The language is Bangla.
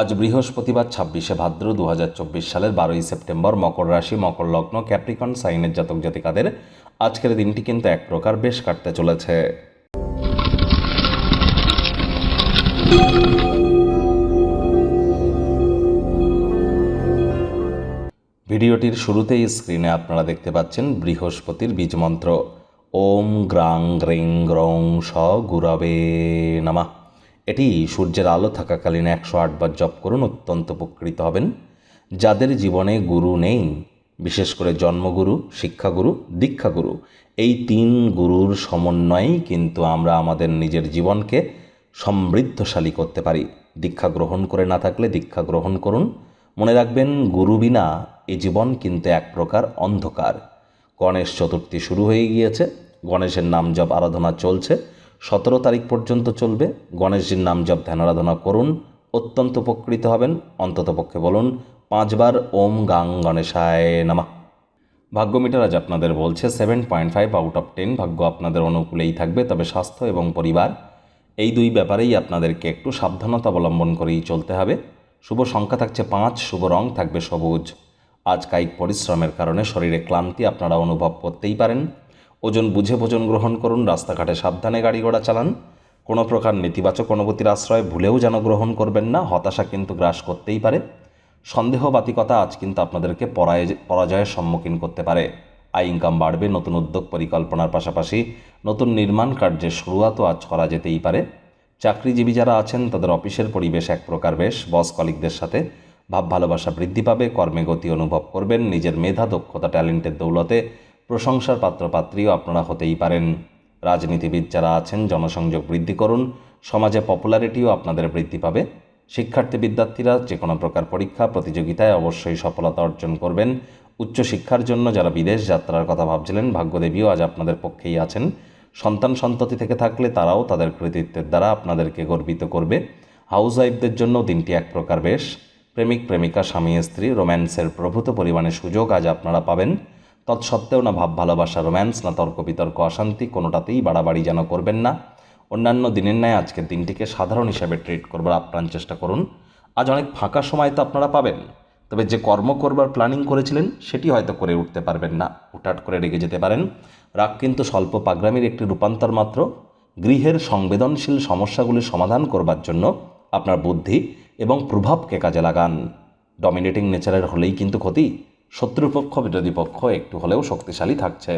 আজ বৃহস্পতিবার ছাব্বিশে ভাদ্র দু হাজার চব্বিশ সালের বারোই সেপ্টেম্বর মকর রাশি, মকর লগ্ন, ক্যাপ্রিকন, সাইনের জাতক জাতিকাদের আজকের দিনটি কিন্তু এক প্রকার বেশ কাটতে চলেছে। ভিডিওটির শুরুতেই স্ক্রিনে আপনারা দেখতে পাচ্ছেন বৃহস্পতির বীজমন্ত্র ওম গ্রাং গ্রিং গ্রং স গুরবে নামা। এটি সূর্যের আলো থাকাকালীন একশো আটবার জপ করুন, অত্যন্ত উপকৃত হবেন। যাদের জীবনে গুরু নেই, বিশেষ করে জন্মগুরু, শিক্ষাগুরু, দীক্ষাগুরু, এই তিন গুরুর সমন্বয়েই কিন্তু আমরা আমাদের নিজের জীবনকে সমৃদ্ধশালী করতে পারি। দীক্ষা গ্রহণ করে না থাকলে দীক্ষা গ্রহণ করুন। মনে রাখবেন, গুরু বিনা এ জীবন কিন্তু এক প্রকার অন্ধকার। গণেশ চতুর্থী শুরু হয়ে গিয়েছে, গণেশের নাম জপ আরাধনা চলছে। সতেরো তারিখ পর্যন্ত চলবে। গণেশজির নাম জপ ধ্যান আরাধনা করুন। অত্যন্ত উপকৃত হবেন। অন্ততপক্ষে বলুন, পাঁচবার ওম গাং গণেশায় নামা। ভাগ্য মিটার আজ আপনাদের বলছে seven point five out of ten ভাগ্য আপনাদের অনুকূলেই থাকবে, তবে স্বাস্থ্য এবং পরিবার, এই দুই ব্যাপারেই আপনাদেরকে একটু সাবধানতা অবলম্বন করেই চলতে হবে। শুভ সংখ্যা থাকছে পাঁচ, শুভ রং থাকবে সবুজ। আজ কায়িক পরিশ্রমের কারণে শরীরে ক্লান্তি আপনারা অনুভব করতেই পারেন। ওজন বুঝে ভোজন গ্রহণ করুন, রাস্তাঘাটে সাবধানে গাড়ি ঘোড়া চালান। কোনো প্রকার নেতিবাচক অনুভূতির আশ্রয় ভুলেও যেন গ্রহণ করবেন না, হতাশা কিন্তু গ্রাস করতেই পারে। সন্দেহবাতিকতা আজ কিন্তু আপনাদেরকে পরায়- পরাজয়ের সম্মুখীন করতে পারে। আয় ইনকাম বাড়বে, নতুন উদ্যোগ পরিকল্পনার পাশাপাশি নতুন নির্মাণ কার্যের শুরুয়াতও আজ করা যেতেই পারে। চাকরিজীবী যারা আছেন, তাদের অফিসের পরিবেশ এক প্রকার বেশ। বস কলিকদের সাথে ভাব ভালোবাসা বৃদ্ধি পাবে, কর্মে গতি অনুভব করবেন, নিজের মেধা, দক্ষতা, ট্যালেন্টের দৌলতে প্রশংসার পাত্রপাত্রীও আপনারা হতেই পারেন। রাজনীতিবিদ যারা আছেন, জনসংযোগ বৃদ্ধি করুন। সমাজে পপুলারিটিও আপনাদের বৃদ্ধি পাবে। শিক্ষার্থী বিদ্যার্থীরা যে কোনো প্রকার পরীক্ষা, প্রতিযোগিতায় অবশ্যই সফলতা অর্জন করবেন। উচ্চশিক্ষার জন্য যারা বিদেশ যাত্রার কথা ভাবছিলেন, ভাগ্যদেবীও আজ আপনাদের পক্ষেই আছেন। সন্তান সন্ততি থেকে থাকলে তারাও তাদের কৃতিত্বের দ্বারা আপনাদেরকে গর্বিত করবে। হাউস ওয়াইফদের জন্য দিনটি এক প্রকার বেশ। প্রেমিক প্রেমিকা, স্বামী, স্ত্রী, রোম্যান্সের প্রভূত পরিমাণে সুযোগ আজ আপনারা পাবেন। তৎসত্ত্বেও না ভাব, ভালোবাসা, রোম্যান্স, না তর্ক, বিতর্ক, অশান্তি কোনোটাতেই বাড়াবাড়ি যেন করবেন না। অন্যান্য দিনের ন্যায় আজকের দিনটিকে সাধারণ হিসাবে ট্রিট করবার আপ্রাণ চেষ্টা করুন। আজ অনেক ফাঁকা সময় তো আপনারা পাবেন। তবে যে কর্ম করবার প্ল্যানিং করেছিলেন, সেটি হয়তো করে উঠতে পারবেন না। হুটহাট করে রেগে যেতে পারেন। রাগ কিন্তু স্বল্প পাগরামির একটি রূপান্তর মাত্র। গৃহের সংবেদনশীল সমস্যাগুলি সমাধান করবার জন্য আপনার বুদ্ধি এবং প্রভাবকে কাজে লাগান। ডমিনেটিং নেচারের হলেই কিন্তু ক্ষতি। শত্রুপক্ষ বিরোধী পক্ষ একটু হলেও শক্তিশালী থাকছে।